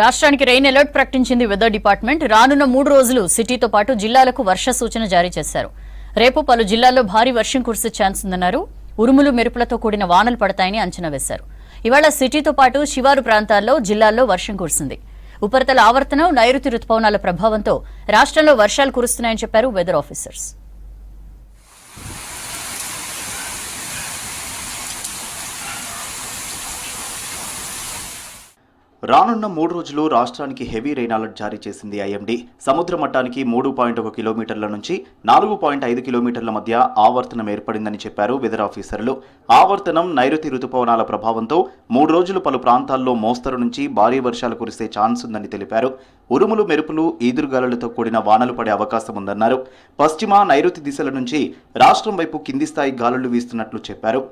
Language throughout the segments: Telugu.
రాష్ట్రానికి రెయిన్ అలర్ట్ ప్రకటించింది వెదర్ డిపార్ట్మెంట్. రానున్న మూడు రోజులు సిటీతో పాటు జిల్లాలకు వర్ష సూచన జారీ చేశారు. రేపు పలు జిల్లాల్లో భారీ వర్షం కురిసే ఛాన్స్ ఉందన్నారు. ఉరుములు మెరుపులతో కూడిన వానలు పడతాయని అంచనా వేశారు. ఇవాళ సిటీతో పాటు శివారు ప్రాంతాల్లో జిల్లాల్లో వర్షం కురిసింది. ఉపరితల ఆవర్తనం నైరుతి రుతుపవనాల ప్రభావంతో రాష్ట్రంలో వర్షాలు కురుస్తున్నాయని చెప్పారు వెదర్ ఆఫీసర్స్. రానున్న మూడు రోజులు రాష్ట్రానికి హెవీ రెయిన్ అలర్ట్ జారీ చేసింది ఐఎండీ సముద్ర మట్టానికి మూడు పాయింట్ ఒక కిలోమీటర్ల నుంచి నాలుగు పాయింట్ ఐదు కిలోమీటర్ల మధ్య ఆవర్తనం ఏర్పడిందని చెప్పారు వెదర్ ఆఫీసర్లు ఆవర్తనం నైరుతి రుతుపవనాల ప్రభావంతో మూడు రోజులు పలు ప్రాంతాల్లో మోస్తరు నుంచి భారీ వర్షాలు కురిసే ఛాన్స్ ఉందని తెలిపారు. ఉరుములు మెరుపులు ఈదురుగాలులతో కూడిన వానలు పడే అవకాశం ఉందన్నారు. పశ్చిమ నైరుతి దిశల నుంచి రాష్ట్రం వైపు కింది స్థాయి గాలులు వీస్తున్నట్లు చెప్పారు.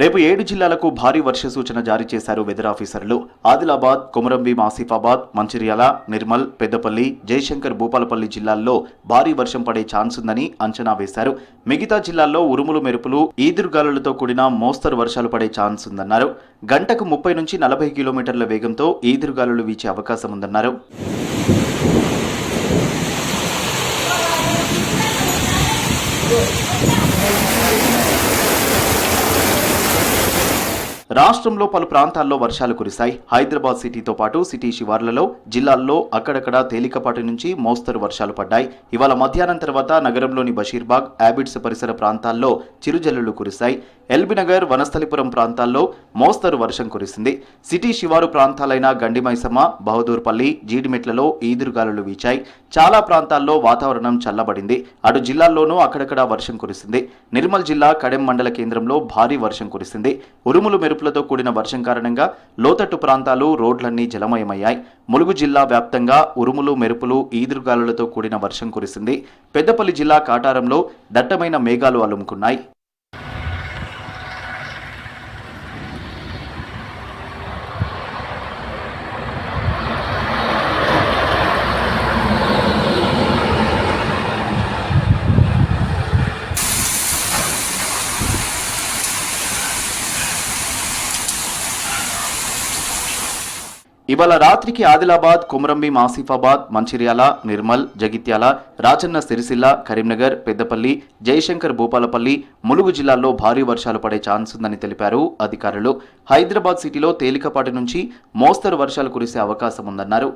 రేపు ఏడు జిల్లాలకు భారీ వర్ష సూచన జారీ చేశారు వెదర్ ఆఫీసర్లు. ఆదిలాబాద్ కొమరంభీం ఆసిఫాబాద్ మంచిర్యాల నిర్మల్ పెద్దపల్లి జయశంకర్ భూపాలపల్లి జిల్లాల్లో భారీ వర్షం పడే ఛాన్స్ ఉందని అంచనా వేశారు. మిగతా జిల్లాల్లో ఉరుములు మెరుపులు ఈదురుగాలులతో కూడిన మోస్తరు వర్షాలు పడే ఛాన్స్ ఉందన్నారు. గంటకు ముప్పై నుంచి నలభై కిలోమీటర్ల వేగంతో ఈదురుగాలులు వీచే అవకాశం ఉందన్నారు. రాష్ట్రంలో పలు ప్రాంతాల్లో వర్షాలు కురిశాయి. హైదరాబాద్ సిటీతో పాటు సిటీ శివార్లలో జిల్లాల్లో అక్కడక్కడ తేలికపాటి నుంచి మోస్తరు వర్షాలు పడ్డాయి. ఇవాళ మధ్యాహ్నం తర్వాత నగరంలోని బషీర్బాగ్ యాబిడ్స్ పరిసర ప్రాంతాల్లో చిరుజల్లులు కురిశాయి. ఎల్బీనగర్ వనస్థలిపురం ప్రాంతాల్లో మోస్తరు వర్షం కురిసింది. సిటీ శివారు ప్రాంతాలైన గండిమైసమ్మ బహదూర్పల్లి జీడిమెట్లలో ఈదురుగాలులు వీచాయి. చాలా ప్రాంతాల్లో వాతావరణం చల్లబడింది. అటు జిల్లాల్లోనూ అక్కడక్కడ వర్షం కురిసింది. నిర్మల్ జిల్లా కడెం మండల కేంద్రంలో భారీ వర్షం కురిసింది. ఉరుములు మెరుపులతో కూడిన వర్షం కారణంగా లోతట్టు ప్రాంతాలు రోడ్లన్నీ జలమయమయ్యాయి. ములుగు జిల్లా వ్యాప్తంగా ఉరుములు మెరుపులు ఈదురుగాలులతో కూడిన వర్షం కురిసింది. పెద్దపల్లి జిల్లా కాటారంలో దట్టమైన మేఘాలు అలుముకున్నాయి. ఇవాళ రాత్రికి ఆదిలాబాద్ కుమరంభీం ఆసిఫాబాద్ మంచిర్యాల నిర్మల్ జగిత్యాల రాజన్న సిరిసిల్ల కరీంనగర్ పెద్దపల్లి జయశంకర్ భూపాలపల్లి ములుగు జిల్లాల్లో భారీ వర్షాలు పడే ఛాన్స్ ఉందని తెలిపారు అధికారులు. హైదరాబాద్ సిటీలో తేలికపాటి నుంచి మోస్తరు వర్షాలు కురిసే అవకాశం ఉందన్నారు.